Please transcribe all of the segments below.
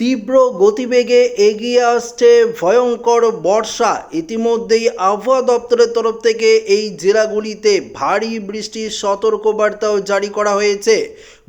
তীব্র গতিবেগে এগিয়ে আসছে ভয়ঙ্কর বর্ষা। ইতিমধ্যেই আবহাওয়া দপ্তরের তরফ থেকে এই জেলাগুলিতে ভারী বৃষ্টির সতর্কবার্তাও জারি করা হয়েছে।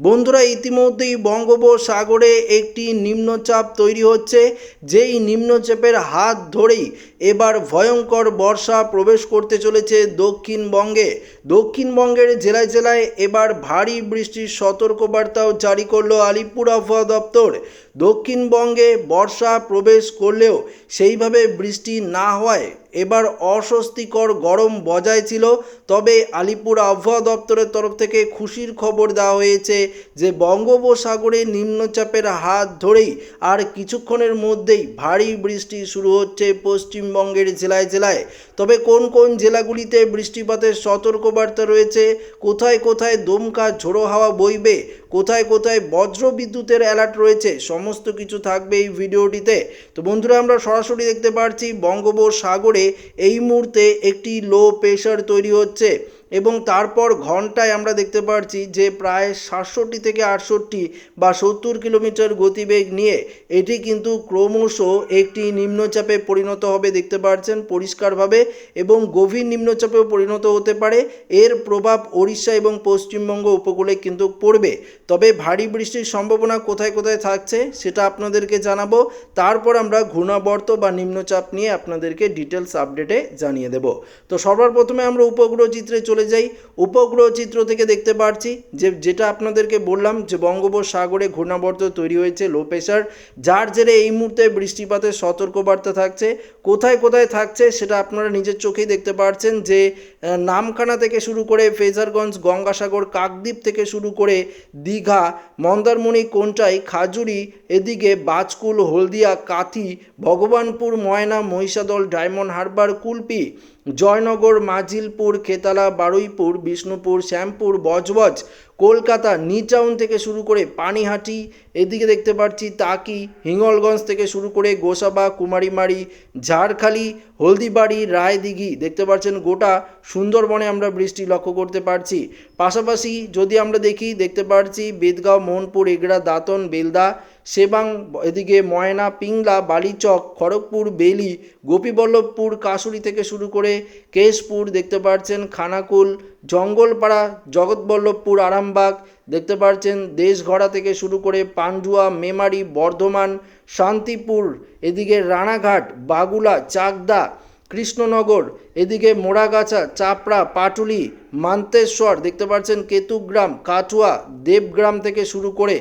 বন্ধুরা, ইতিমধ্যেই বঙ্গোপসাগরে একটি নিম্নচাপ তৈরি হচ্ছে। যেই নিম্নচাপের হাত ধরেই এবার ভয়ঙ্কর বর্ষা প্রবেশ করতে চলেছে দক্ষিণবঙ্গে। দক্ষিণবঙ্গের জেলায় জেলায় এবার ভারী বৃষ্টির সতর্কবার্তাও জারি করল আলিপুর আবহাওয়া দপ্তর। দক্ষিণবঙ্গে বর্ষা প্রবেশ করলেও সেইভাবে বৃষ্টি না হওয়ায় এবার অস্বস্তিকর গরম বজায় ছিল। তবে আলিপুর আবহাওয়া দপ্তরের তরফ থেকে খুশির খবর দেওয়া হয়েছে যে, বঙ্গোপসাগরে নিম্নচাপের হাত ধরেই আর কিছুক্ষণের মধ্যেই ভারী বৃষ্টি শুরু হচ্ছে পশ্চিমবঙ্গের জেলায় জেলায়। তবে কোন কোন জেলাগুলিতে বৃষ্টিপাতের সতর্কবার্তা রয়েছে, কোথায় কোথায় দমকা ঝোড়ো হাওয়া বইবে কোথায় কোথায় বজ্র বিদ্যুতের অ্যালার্ট রয়েছে, সমস্ত কিছু থাকবে এই ভিডিওটিতে। তো বন্ধুরা, আমরা সরাসরি দেখতে পাচ্ছি বঙ্গোপসাগরে এই মুহূর্তে একটি লো প্রেশার তৈরি হচ্ছে। এবং তারপর ঘন্টায় আমরা দেখতে পাচ্ছি যে প্রায় সাতষট্টি থেকে আটষট্টি বা সত্তর কিলোমিটার গতিবেগ নিয়ে এটি কিন্তু ক্রমশ একটি নিম্নচাপে পরিণত হবে, দেখতে পাচ্ছেন পরিষ্কারভাবে এবং গভীর নিম্নচাপেও পরিণত হতে পারে। এর প্রভাব ওড়িশা এবং পশ্চিমবঙ্গ উপকূলে কিন্তু পড়বে। তবে ভারী বৃষ্টির সম্ভাবনা কোথায় কোথায় থাকছে সেটা আপনাদেরকে জানাব। তারপর আমরা ঘূর্ণাবর্ত বা নিম্নচাপ নিয়ে আপনাদেরকে ডিটেলস আপডেটে জানিয়ে দেব। তো সবার প্রথমে আমরা উপগ্রহ চিত্রে চলে যাই। উপগ্রহ চিত্র থেকে দেখতে পাচ্ছি যে যেটা আপনাদেরকে বললাম যে বঙ্গোপসাগরে ঘূর্ণাবর্ত তৈরি হয়েছে লো প্রেশার যার জেরে এই মুহূর্তে বৃষ্টিপাতের সতর্কবার্তা থাকছে। কোথায় কোথায় থাকছে সেটা আপনারা নিজের চোখেই দেখতে পাচ্ছেন যে নামখানা থেকে শুরু করে ফেজারগঞ্জ, গঙ্গাসাগর, কাকদ্বীপ থেকে শুরু করে দীঘা, মন্দারমণি, কোনটাই, খাজুরি, এদিকে বাজকুল, হলদিয়া, কাথি, ভগবানপুর, ময়না, মহিষাদল, ডায়মন্ড হারবার, কুলপি জয়নগর মাজিলপুর খেতালা বারুইপুর বিষ্ণুপুর শ্যামপুর বজবজ কলকাতা নিচাউন থেকে শুরু করে পানিহাটি, এদিকে দেখতে পাচ্ছি তাকি, হিঙ্গলগঞ্জ থেকে শুরু করে গোসাবা, কুমারীমারি, ঝাড়খালি, হলদিবাড়ি, রায়দিঘি, দেখতে পাচ্ছেন গোটা সুন্দরবনে আমরা বৃষ্টি লক্ষ্য করতে পারছি। পাশাপাশি যদি আমরা দেখি, দেখতে পাচ্ছি বেদগাঁও, মোহনপুর, এগড়া, দাঁতন, বেলদা, সেবাং, এদিকে ময়না, পিংলা, বালিচক, খড়গপুর বেলি গোপীবল্লভপুর, কাশুরি থেকে শুরু করে কেশপুর, দেখতে পাচ্ছেন খানাকুল জঙ্গলপাড়া, জগৎবল্লভপুর, আরামবাগ, দেখতে পাচ্ছেন দেশঘড়া থেকে শুরু করে পান্ডুয়া, মেমারি, বর্ধমান, শান্তিপুর, এদিকে রানাঘাট, বাগুলা, চাকদা, কৃষ্ণনগর এদিকে মোড়াগাছা, চাপড়া, পাটুলি, মান্তেশ্বর দেখতে পাচ্ছেন কেতুগ্রাম কাটুয়া দেবগ্রাম থেকে শুরু করে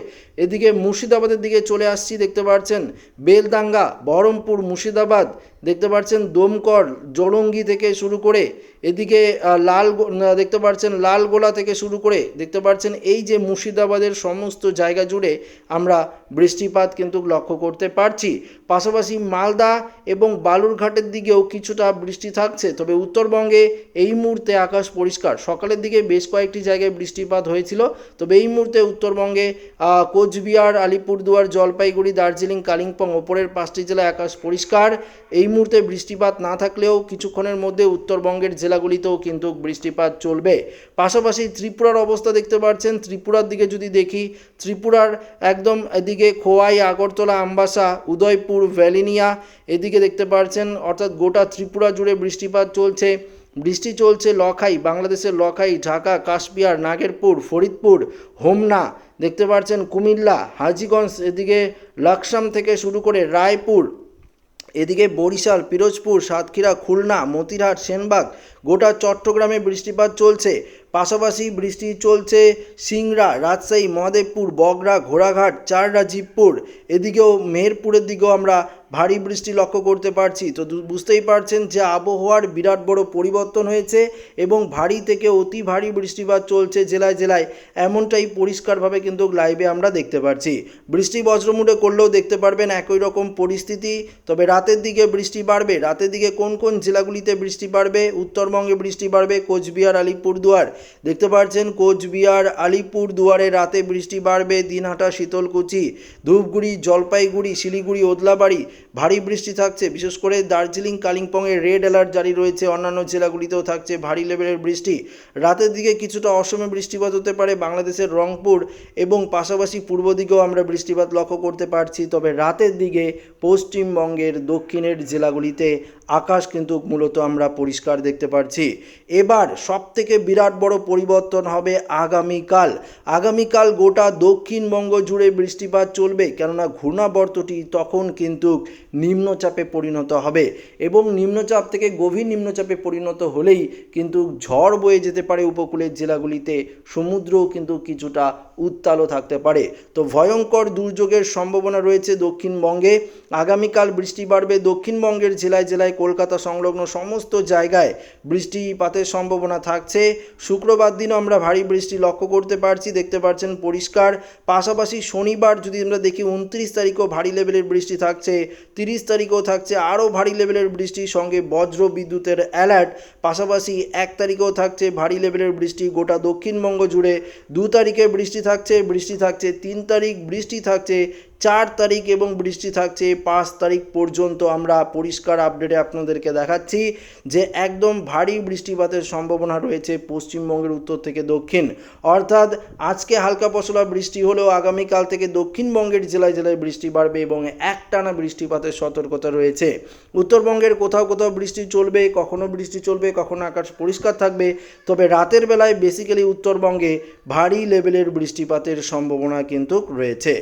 এদিকে মুর্শিদাবাদের দিকে চলে আসছি দেখতে পাচ্ছেন বেলদাঙ্গা বহরমপুর, মুর্শিদাবাদ দেখতে পাচ্ছেন দমকল, জলঙ্গি থেকে শুরু করে এদিকে লাল দেখতে পাচ্ছেন লালগোলা থেকে শুরু করে দেখতে পাচ্ছেন এই যে মুর্শিদাবাদের সমস্ত জায়গা জুড়ে আমরা বৃষ্টিপাত কিন্তু লক্ষ্য করতে পারছি। পাশাপাশি মালদা এবং বালুরঘাটের দিকেও কিছুটা বৃষ্টি থাকছে। তবে উত্তরবঙ্গে এই মুহূর্তে আকাশ পরিষ্কার। সকালের দিকে বেশ কয়েকটি জায়গায় বৃষ্টিপাত হয়েছিল। তবে এই মুহূর্তে উত্তরবঙ্গে কোচবিহার, আলিপুরদুয়ার, জলপাইগুড়ি, দার্জিলিং, কালিম্পং ওপরের পাঁচটি জেলায় আকাশ পরিষ্কার। এই মুহূর্তে বৃষ্টিপাত না থাকলেও কিছুক্ষণের মধ্যে উত্তরবঙ্গের জেলাগুলিতেও কিন্তু বৃষ্টিপাত চলবে। পাশাপাশি ত্রিপুরার অবস্থা দেখতে পাচ্ছেন। ত্রিপুরার দিকে যদি দেখি, ত্রিপুরার একদম এদিকে খোয়াই, আগরতলা, আমবাসা, উদয়পুর, ভ্যালিনিয়া এদিকে দেখতে পাচ্ছেন। অর্থাৎ গোটা ত্রিপুরা জুড়ে বৃষ্টিপাত চলছে। বৃষ্টি চলছে লখাই, বাংলাদেশের লখাই, ঢাকা কাশপিয়ার নাগেরপুর, ফরিদপুর, হোমনা, দেখতে পাচ্ছেন কুমিল্লা, হাজিগঞ্জ, এদিকে লাকসাম থেকে শুরু করে রায়পুর, এদিকে বরিশাল, পিরোজপুর, সাতক্ষীরা, খুলনা, মতিরহাট, সেনবাগ, গোটা চট্টগ্রামে বৃষ্টিপাত চলছে। পাশাপাশি বৃষ্টি চলছে সিংড়া, রাজশাহী, মহাদেবপুর, বগরা, ঘোড়াঘাট, চাররা, জিবপুর, এদিকেও মেহেরপুরের দিকেও আমরা ভারী বৃষ্টি লক্ষ্য করতে পারছি। তো বুঝতেই পারছেন যে আবহাওয়ার বিরাট বড় পরিবর্তন হয়েছে এবং ভারী থেকে অতি ভারী বৃষ্টিপাত চলছে জেলায় জেলায়। এমনটাই পরিষ্কারভাবে কিন্তু লাইভে আমরা দেখতে পাচ্ছি বৃষ্টি বজ্রমুটে করলেও দেখতে পারবেন একই রকম পরিস্থিতি। তবে রাতের দিকে বৃষ্টি বাড়বে। রাতের দিকে কোন কোন জেলাগুলিতে বৃষ্টি বাড়বে? উত্তরবঙ্গে বৃষ্টি বাড়বে, কোচবিহার, আলিপুরদুয়ার। দেখতে পাচ্ছেন কোচবিহার, আলিপুরদুয়ারে রাতে বৃষ্টি বাড়বে। দিনহাটা, শীতলকুচি, ধূপগুড়ি, জলপাইগুড়ি, শিলিগুড়ি, ওদলাবাড়ি ভারী বৃষ্টি থাকছে। বিশেষ করে দার্জিলিং, কালিম্পংয়ে রেড অ্যালার্ট জারি রয়েছে। অন্যান্য জেলাগুলিতেও থাকছে ভারী লেভেলের বৃষ্টি। রাতের দিকে কিছুটা অসমে বৃষ্টিপাত হতে পারে। বাংলাদেশের রংপুর এবং পাশাপাশি পূর্ব দিকেও আমরা বৃষ্টিপাত লক্ষ্য করতে পারছি। তবে রাতের দিকে পশ্চিমবঙ্গের দক্ষিণের জেলাগুলিতে আকাশ কিন্তু মূলত আমরা পরিষ্কার দেখতে পারছি। এবার সবথেকে বিরাট বড় পরিবর্তন হবে আগামীকাল। আগামীকাল গোটা দক্ষিণবঙ্গ জুড়ে বৃষ্টিপাত চলবে। কেননা ঘূর্ণাবর্তটি তখন কিন্তু নিম্নচাপে পরিণত হবে এবং নিম্নচাপ থেকে গভীর নিম্নচাপে পরিণত হলেই কিন্তু ঝড় বয়ে যেতে পারে উপকূলের জেলাগুলিতে, সমুদ্রও কিন্তু কিছুটা উত্তালও থাকতে পারে। তো ভয়ঙ্কর দুর্যোগের সম্ভাবনা রয়েছে দক্ষিণবঙ্গে। আগামীকাল বৃষ্টি বাড়বে দক্ষিণবঙ্গের জেলায় জেলায় কলকাতা সংলগ্ন সমস্ত জায়গায় বৃষ্টিপাতের সম্ভাবনা থাকছে। শুক্রবার দিনও আমরা ভারী বৃষ্টি লক্ষ্য করতে পারছি, দেখতে পাচ্ছেন পরিষ্কার। পাশাপাশি শনিবার যদি আমরা দেখি, উনত্রিশ তারিখও ভারী লেভেলের বৃষ্টি থাকছে। তিরিশ তারিখেও থাকছে আরও ভারী লেভেলের বৃষ্টির সঙ্গে বজ্র বিদ্যুতের অ্যালার্ট পাশাপাশি এক তারিখেও থাকছে ভারী লেভেলের বৃষ্টি, গোটা দক্ষিণবঙ্গ জুড়ে দু তারিখে বৃষ্টি থাকছে বৃষ্টি থাকছে তিন তারিখ, বৃষ্টি থাকছে চার তারিখ এবং বৃষ্টি থাকছে, পাঁচ তারিখ পর্যন্ত আমরা পরিষ্কার আপডেটে আপনাদেরকে দেখাচ্ছি যে একদম ভারী বৃষ্টিপাতের সম্ভাবনা রয়েছে পশ্চিমবঙ্গের উত্তর থেকে দক্ষিণ। অর্থাৎ আজকে হালকা পশলা বৃষ্টি হলেও আগামীকাল থেকে দক্ষিণবঙ্গের জেলায় জেলায় বৃষ্টি বাড়বে এবং একটানা বৃষ্টিপাতের সতর্কতা রয়েছে। উত্তরবঙ্গের কোথাও কোথাও বৃষ্টি চলবে, কখনো বৃষ্টি চলবে, কখনো আকাশ পরিষ্কার থাকবে, তবে রাতের বেলায় বেসিক্যালি উত্তরবঙ্গে ভারী লেভেলের বৃষ্টিপাতের সম্ভাবনা কিন্তু রয়েছে।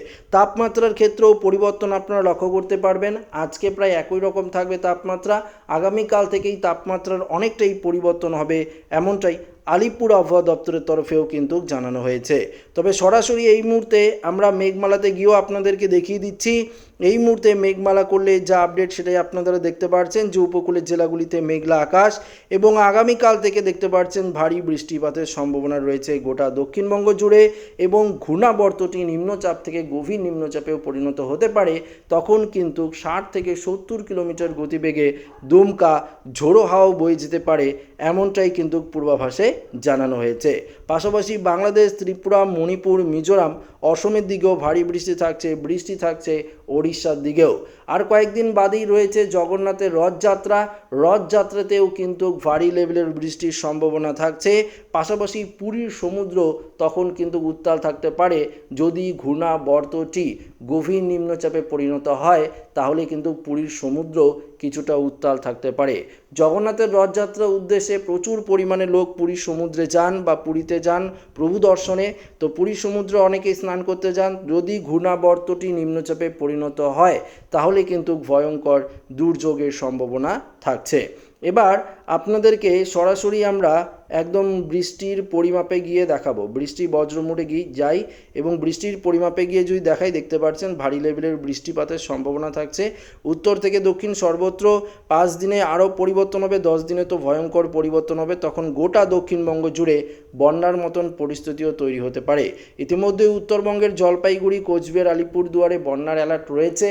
তাপমাত্রার ক্ষেত্রেও পরিবর্তন আপনারা লক্ষ্য করতে পারবেন। আজকে প্রায় একই রকম থাকবে তাপমাত্রা। আগামীকাল থেকেই তাপমাত্রার অনেকটাই পরিবর্তন হবে, এমনটাই আলিপুর আবহাওয়া দপ্তরের তরফেও কিন্তু জানানো হয়েছে। তবে সরাসরি এই মুহূর্তে আমরা মেঘমালাতে গিয়েও আপনাদেরকে দেখিয়ে দিচ্ছি এই মুহূর্তে মেঘমালা করলে যা আপডেট সেটাই আপনারা দেখতে পাচ্ছেন যে উপকূলের জেলাগুলিতে মেঘলা আকাশ এবং আগামীকাল থেকে দেখতে পাচ্ছেন ভারী বৃষ্টিপাতের সম্ভাবনা রয়েছে গোটা দক্ষিণবঙ্গ জুড়ে এবং ঘূর্ণাবর্তটি নিম্নচাপ থেকে গভীর নিম্নচাপেও পরিণত হতে পারে। তখন কিন্তু ষাট থেকে সত্তর কিলোমিটার গতিবেগে দুমকা ঝোড়ো হাওয়া বয়ে যেতে পারে এমনটাই কিন্তু পূর্বাভাসে জানানো হয়েছে। পাশাপাশি বাংলাদেশ, ত্রিপুরা, মণিপুর, মিজোরাম, অসমের দিকেও ভারী বৃষ্টি থাকছে বৃষ্টি থাকছে ওড়িশার দিকেও। আর কয়েকদিন বাদেই রয়েছে জগন্নাথের রথযাত্রা। রথযাত্রাতেও কিন্তু ভারী লেভেলের বৃষ্টির সম্ভাবনা থাকছে। পাশাপাশি পুরীর সমুদ্র তখন কিন্তু উত্তাল থাকতে পারে। যদি ঘূর্ণাবর্তটি গভীর নিম্নচাপে পরিণত হয়, তাহলে কিন্তু পুরীর সমুদ্র কিছুটা উত্তাল থাকতে পারে। জগন্নাথের রথযাত্রার উদ্দেশ্যে প্রচুর পরিমাণে লোক পুরীর সমুদ্রে যান বা পুরীতে যান প্রভু দর্শনে। তো পুরীর সমুদ্রে অনেকেই স্নান করতে যান। যদি ঘূর্ণাবর্তটি নিম্নচাপে পরিণত হয়, তাহলে কিন্তু ভয়ঙ্কর দুর্যোগের সম্ভাবনা থাকছে। এবার আপনাদেরকে সরাসরি আমরা একদম বৃষ্টির পরিমাপে গিয়ে দেখাবো। বৃষ্টি বজ্রমুড়ে গিয়ে যাই এবং বৃষ্টির পরিমাপে গিয়ে যদি দেখাই, দেখতে পাচ্ছেন ভারী লেভেলের বৃষ্টিপাতের সম্ভাবনা থাকছে। উত্তর থেকে দক্ষিণ সর্বত্র পাঁচ দিনে আরও পরিবর্তন হবে, দশ দিনে তো ভয়ঙ্কর পরিবর্তন হবে। তখন গোটা দক্ষিণবঙ্গ জুড়ে বন্যার মতন পরিস্থিতিও তৈরি হতে পারে। ইতিমধ্যে উত্তরবঙ্গের জলপাইগুড়ি, কোচবিহার, আলিপুরদুয়ারে বন্যার অ্যালার্ট রয়েছে।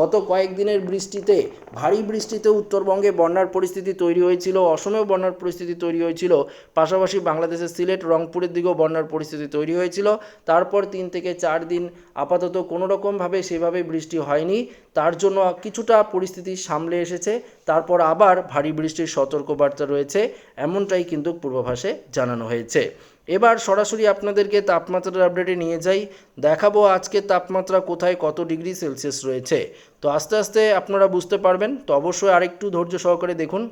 গত কয়েকদিনের বৃষ্টিতে, ভারী বৃষ্টিতে উত্তরবঙ্গে বন্যার পরিস্থিতি তৈরি হয়েছিল। অসমেও বন্যার পরিস্থিতি তৈরি হয়েছিল। পাশাপাশি বাংলাদেশের সিলেট, রংপুরের দিকেও বন্যার পরিস্থিতি তৈরি হয়েছিল। তারপর তিন থেকে চার দিন আপাতত কোনো রকমভাবে সেভাবে বৃষ্টি হয়নি। তার জন্য কিছুটা পরিস্থিতি সামলে এসেছে। তারপর আবার ভারী বৃষ্টির সতর্কবার্তা রয়েছে। এমনটাই কিন্তু পূর্বাভাসে জানানো হয়েছে। এবার সরাসরি আপনাদেরকে তাপমাত্রার আপডেটে নিয়ে যাই। দেখাবো আজকে তাপমাত্রা কোথায় কত ডিগ্রি সেলসিয়াস রয়েছে। তো আস্তে আস্তে আপনারা বুঝতে পারবেন। তো অবশ্যই আরেকটু ধৈর্য সহকারে দেখুন।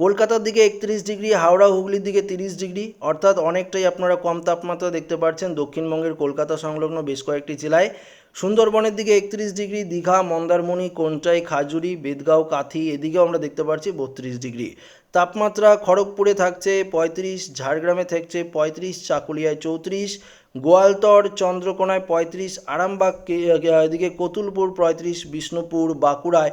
কলকাতার দিকে একত্রিশ ডিগ্রি, হাওড়া, হুগলির দিকে তিরিশ ডিগ্রি, অর্থাৎ অনেকটাই আপনারা কম তাপমাত্রা দেখতে পাচ্ছেন দক্ষিণবঙ্গের কলকাতা সংলগ্ন বেশ কয়েকটি জেলায়। সুন্দরবনের দিকে একত্রিশ ডিগ্রি, দীঘা, মন্দারমণি, কোনটাই, খাজুরি, বেদগাঁও, কাথি, এদিকেও আমরা দেখতে পাচ্ছি বত্রিশ ডিগ্রি। তাপমাত্রা খড়গপুরে থাকছে পঁয়ত্রিশ, ঝাড়গ্রামে থাকছে পঁয়ত্রিশ, চাকুলিয়ায় চৌত্রিশ গোয়ালতর চন্দ্রকোনায় পঁয়ত্রিশ, আরামবাগ এদিকে কতুলপুর পঁয়ত্রিশ, বিষ্ণুপুর বাঁকুড়ায়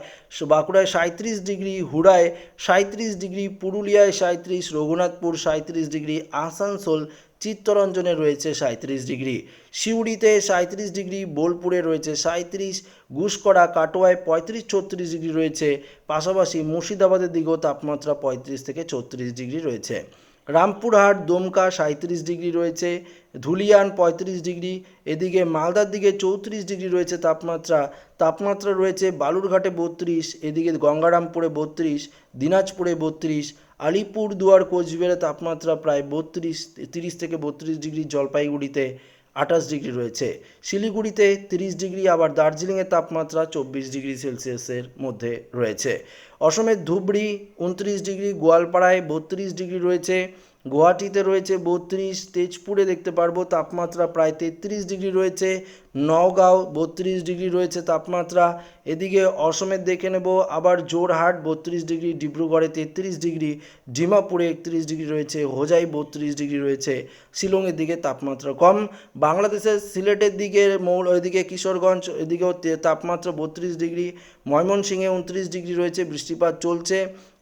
বাঁকুড়ায় সাঁত্রিশ ডিগ্রি, হুড়ায় সাঁত্রিশ ডিগ্রি, পুরুলিয়ায় সাঁত্রিশ রঘুনাথপুর সাঁত্রিশ ডিগ্রি, আসানসোল চিত্তরঞ্জনে রয়েছে সাঁত্রিশ ডিগ্রি। সিউড়িতে সাঁত্রিশ ডিগ্রি, বোলপুরে রয়েছে সাঁত্রিশ ঘুষকরা কাটোয়ায় পঁয়ত্রিশ, ছত্রিশ ডিগ্রি রয়েছে। পাশাপাশি মুর্শিদাবাদের দিকেও তাপমাত্রা পঁয়ত্রিশ থেকে ছত্রিশ ডিগ্রি রয়েছে। রামপুরহাট, দমকা সাঁত্রিশ ডিগ্রি রয়েছে, ধুলিয়ান পঁয়ত্রিশ ডিগ্রি, এদিকে মালদার দিকে চৌত্রিশ ডিগ্রি রয়েছে তাপমাত্রা তাপমাত্রা রয়েছে বালুরঘাটে বত্রিশ, এদিকে গঙ্গারামপুরে বত্রিশ, দিনাজপুরে বত্রিশ আলিপুর দুয়ার কোচবিহারে তাপমাত্রা প্রায় বত্রিশ, তিরিশ থেকে বত্রিশ ডিগ্রি জলপাইগুড়িতে। আঠাশ ডিগ্রি রয়েছে। শিলিগুড়িতে তিরিশ ডিগ্রি, আবার দার্জিলিংয়ের তাপমাত্রা চব্বিশ ডিগ্রি সেলসিয়াসের মধ্যে রয়েছে। অসমের ধুবড়ি, উনত্রিশ ডিগ্রি, গোয়ালপাড়ায় বত্রিশ ডিগ্রি রয়েছে। গুয়াহাটিতে রয়েছে বত্রিশ, তেজপুরে দেখতে পারব তাপমাত্রা প্রায় তেত্রিশ ডিগ্রি রয়েছে, নওগাঁও বত্রিশ ডিগ্রি রয়েছে তাপমাত্রা। এদিকে অসমের দেখে নেব, আবার জোরহাট বত্রিশ ডিগ্রি, ডিব্রুগড়ে তেত্রিশ ডিগ্রি, ডিমাপুরে একত্রিশ ডিগ্রি রয়েছে, হোজাই বত্রিশ ডিগ্রি রয়েছে। শিলংয়ের দিকে তাপমাত্রা কম। বাংলাদেশের সিলেটের দিকে মৌল ওইদিকে কিশোরগঞ্জ, এদিকেও তাপমাত্রা বত্রিশ ডিগ্রি, ময়মনসিংহে উনত্রিশ ডিগ্রি রয়েছে, বৃষ্টিপাত চলছে।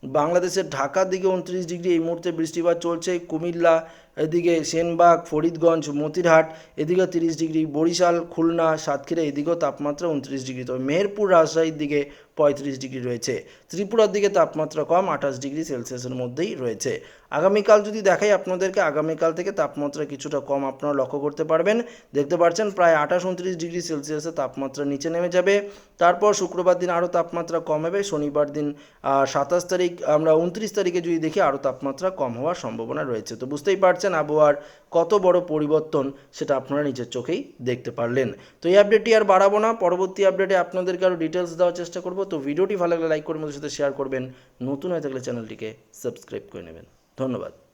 বাংলাদেশের ঢাকার দিকে উনত্রিশ ডিগ্রি এই মুহূর্তে বৃষ্টিপাত চলছে। কুমিল্লা, এদিকে সেনবাগ, ফরিদগঞ্জ, মতিরহাট, এদিকে তিরিশ ডিগ্রি, বরিশাল, খুলনা, সাতক্ষীরা এদিকেও তাপমাত্রা উনত্রিশ ডিগ্রি। তবে মেহেরপুর রাজশাহীর দিকে পঁয়ত্রিশ ডিগ্রি রয়েছে। ত্রিপুরার দিকে তাপমাত্রা কম, আঠাশ ডিগ্রি সেলসিয়াসের মধ্যেই রয়েছে। আগামীকাল যদি দেখাই আপনাদেরকে, আগামীকাল থেকে তাপমাত্রা কিছুটা কম আপনারা লক্ষ্য করতে পারবেন। দেখতে পাচ্ছেন প্রায় আঠাশ উনত্রিশ ডিগ্রি সেলসিয়াসের তাপমাত্রা নিচে নেমে যাবে। তারপর শুক্রবার দিন আরও তাপমাত্রা কম হবে। শনিবার দিন সাতাশ তারিখ, আমরা উনত্রিশ তারিখে যদি দেখি আরও তাপমাত্রা কম হওয়ার সম্ভাবনা রয়েছে। তো বুঝতেই পারছেন আবহাওয়ার কত বড় পরিবর্তন, সেটা আপনারা নিজের চোখেই দেখতে পারলেন। তো এই আপডেটটি আর বাড়াবো না। পরবর্তী আপডেটে আপনাদেরকে আরও ডিটেলস দেওয়ার চেষ্টা করব। তো ভিডিওটি ভালো লাগলে লাইক করে মধ্যে সাথে শেয়ার করবেন। নতুন হয়ে থাকলে চ্যানেলটিকে সাবস্ক্রাইব করে নেবেন। ধন্যবাদ।